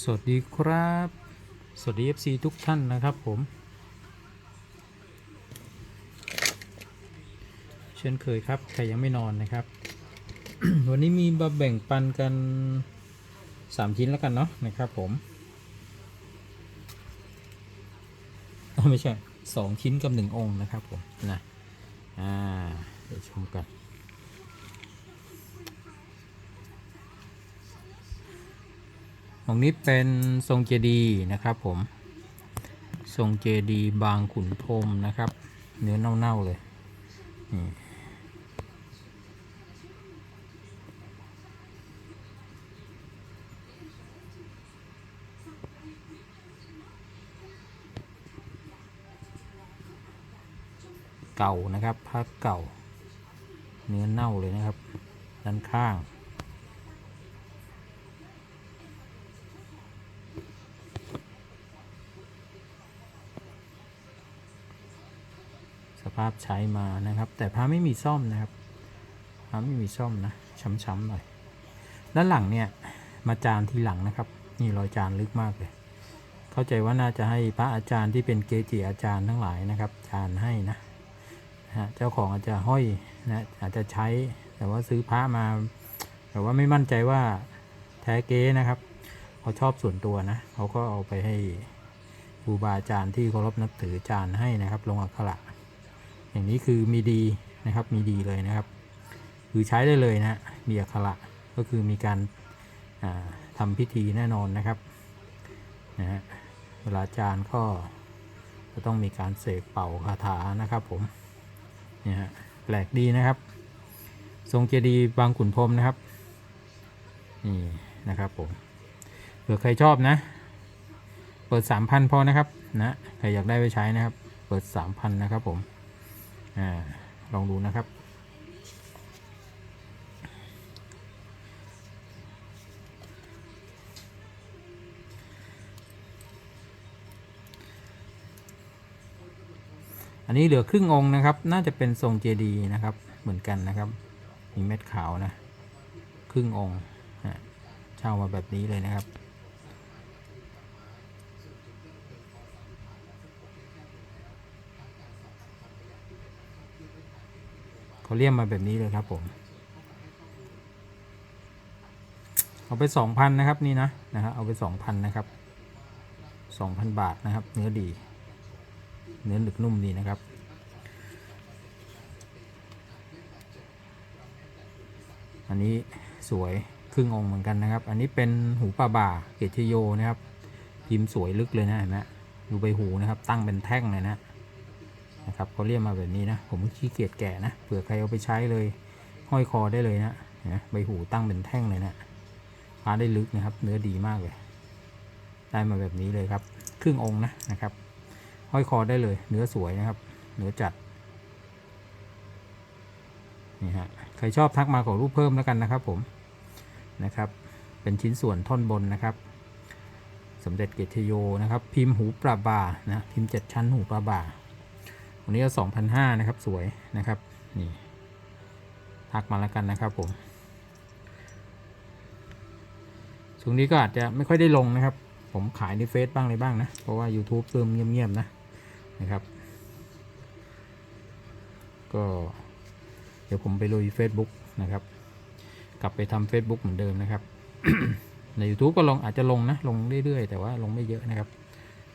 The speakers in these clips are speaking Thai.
สวัสดีครับ สวัสดี FC ทุกท่านนะครับผม เช่นเคยครับ ใครยังไม่นอนนะครับ วันนี้มีมาแบ่งปันกัน 3 ชิ้นแล้วกันเนาะนะครับผมไม่ใช่ 2 ชิ้นกับ 1 องค์นะครับผมนะ อ่า เดี๋ยวชมกัน องนี้เป็นทรงเจดีนะครับผม ทรงเจดีบางขุนพรมนะครับ เนื้อเน่าๆเลยนี่เก่านะครับพระเก่า เนื้อเน่าเลยนะครับ ด้านข้าง ภาพใช้มานะครับ แต่พระไม่มีซ่อมนะครับพระไม่มีซ่อมนะช้ำๆหน่อยด้านหลังเนี่ยมาจานทีหลังนะครับ นี่รอยจานลึกมากเลย เข้าใจว่าน่าจะให้พระอาจารย์ที่เป็นเกจิอาจารย์ทั้งหลายนะครับ จานให้นะฮะเจ้าของอาจจะห้อยนะอาจจะใช้แต่ว่าซื้อพระมา แต่ว่าไม่มั่นใจว่าแท้เก๊นะครับเขาชอบส่วนตัวนะเขาก็เอาไปให้ครูบาอาจารย์ที่เคารพนับถือจานให้นะครับ ลงอักขระ อย่างนี้คือมีดีนะครับมีดีเลยนะครับ คือใช้ได้เลยนะมีอักขระก็คือมีการาทำพิธีแน่นอนนะครับนะฮะเวลาจานก็จะต้องมีการเสกเป่าคาถานะครับผมเนี่ยฮะแปลกดีนะครับ ทรงเจดีย์บางขุนพรมนะครับนี่นะครับผมเผื่อใครชอบนะ เปิด 3,000 พอนะครับนะใครอยากได้ไปใช้นะครับ เปิด 3,000 นะครับผม อ่าลองดูนะครับ อันนี้เหลือครึ่งองค์นะครับ น่าจะเป็นทรงเจดีนะครับ เหมือนกันนะครับ มีเม็ดขาวนะ ครึ่งองค์เช่ามาแบบนี้เลยนะครับ เขาเรียกมาแบบนี้เลยครับผมเอาไปสองพันนะครับนี่นะนะครับเอาไปสองพันนะครับสองพันบาทนะครับ เนื้อดี เนื้อหนึกนุ่มดีนะครับอันนี้สวยครึ่งองค์เหมือนกันนะครับ อันนี้เป็นหูปลาบ่าเกตชโยนะครับ พิมพ์สวยลึกเลยนะเห็นไหมดูใบหูนะครับ ตั้งเป็นแท่งเลยนะ นะครับเขาเรียกมาแบบนี้นะ ผมขี้เกียจแกะนะเผื่อใครเอาไปใช้เลย ห้อยคอได้เลยนะนะใบหูตั้งเป็นแท่งเลยนะพาได้ลึกนะครับ เนื้อดีมากเลย ได้มาแบบนี้เลยครับ ครึ่งองค์นะนะครับ ห้อยคอได้เลย เนื้อสวยนะครับ เนื้อจัดนี่ฮะใครชอบทักมาขอรูปเพิ่มแล้วกันนะครับผมนะครับ เป็นชิ้นส่วนท่อนบนนะครับ สมเด็จเกตโยนะครับ พิมพ์หูปลาบานะพิมพ์เจ็ดชั้นหูปลาบา วันนี้ก็สองพันห้านะครับ สวยนะครับ นี่ ทักมาแล้วกันนะครับผมช่วงนี้ก็อาจจะไม่ค่อยได้ลงนะครับ ผมขายในเฟซบ้างอะไรบ้างนะ เพราะว่า YouTube เริ่มเงียบๆนะนะครับ ก็เดี๋ยวผมไปลุย Facebook นะครับ กลับไปทำ Facebook เหมือนเดิมนะครับใน YouTube ก็ลงอาจจะลงนะ ลงเรื่อยๆ แต่ว่าลงไม่เยอะนะครับ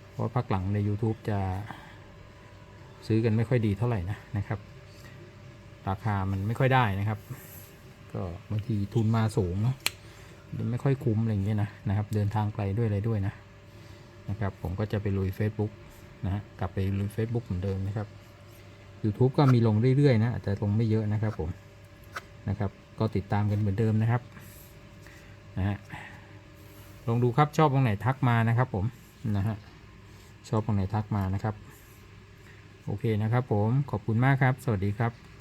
เพราะว่าพักหลังใน YouTube จะ ซื้อกันไม่ค่อยดีเท่าไหร่นะนะครับ ราคามันไม่ค่อยได้นะครับ ก็บางทีทุนมาสูงเนาะมันไม่ค่อยคุ้มอะไรอย่างเงี้ยนะนะครับ เดินทางไกลด้วยอะไรด้วยนะนะครับ ผมก็จะไปลุย Facebook นะฮะกลับไปลุย Facebook เหมือนเดิมนะครับ YouTube ก็มีลงเรื่อยๆนะอาจจะลงไม่เยอะนะครับผมนะครับ ก็ติดตามกันเหมือนเดิมนะครับนะฮะลองดูครับชอบตรงไหนทักมานะครับผมนะฮะชอบตรงไหนทักมานะครับ โอเคนะครับผมขอบคุณมากครับ สวัสดีครับ